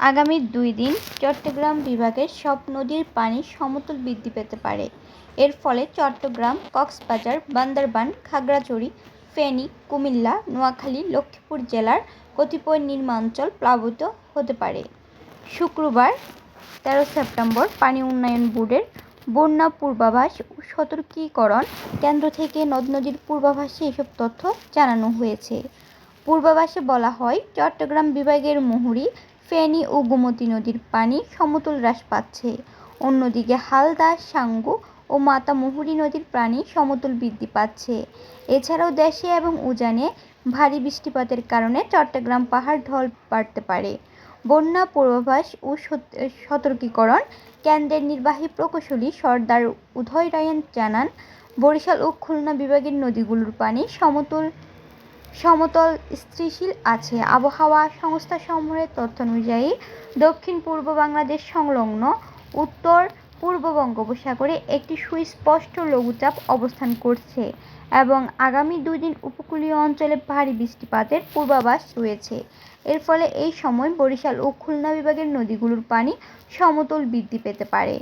আগামী দুই দিন চট্টগ্রাম বিভাগের সব নদীর পানি সমতল বৃদ্ধি পেতে পারে। এর ফলে চট্টগ্রাম, কক্সবাজার, বান্দরবান, খাগড়াছড়ি, ফেনী, কুমিল্লা, নোয়াখালী, লক্ষ্মীপুর জেলার কতিপয় নিম্নাঞ্চল প্লাবিত হতে পারে। শুক্রবার, তেরো সেপ্টেম্বর, পানি উন্নয়ন বোর্ডের বন্যা পূর্বাভাস সতর্কীকরণ কেন্দ্র থেকে নদ নদীর পূর্বাভাসে এসব তথ্য জানানো হয়েছে। পূর্বাভাসে বলা হয়, চট্টগ্রাম বিভাগের মুহুরী ফেনী ও গোমতী নদীর পানি সমতল হ্রাস পাচ্ছে। অন্যদিকে হালদা, সাঙ্গু ও মাতামুহুরী নদীর পানি সমতল বৃদ্ধি পাচ্ছে। এছাড়াও দেশে এবং উজানে ভারী বৃষ্টিপাতের কারণে চট্টগ্রাম পাহাড় ঢল বাড়তে পারে। বন্যা পূর্বাভাস ও সতর্কীকরণ কেন্দ্রের নির্বাহী প্রকৌশলী সর্দার উদয় রায়ন জানান, বরিশাল ও খুলনা বিভাগের নদীগুলোর পানি সমতল সমতল স্থিতিশীল আছে। আবহাওয়া সংস্থা সমূহের তথ্য অনুযায়ী, দক্ষিণ পূর্ব বাংলাদেশ সংলগ্ন উত্তর পূর্ব বঙ্গোপসাগরে একটি সুস্পষ্ট লঘুচাপ অবস্থান করছে এবং আগামী দুদিন উপকূলীয় অঞ্চলে ভারী বৃষ্টিপাতের পূর্বাভাস রয়েছে। এর ফলে এই সময় বরিশাল ও খুলনা বিভাগের নদীগুলোর পানি সমতল বৃদ্ধি পেতে পারে।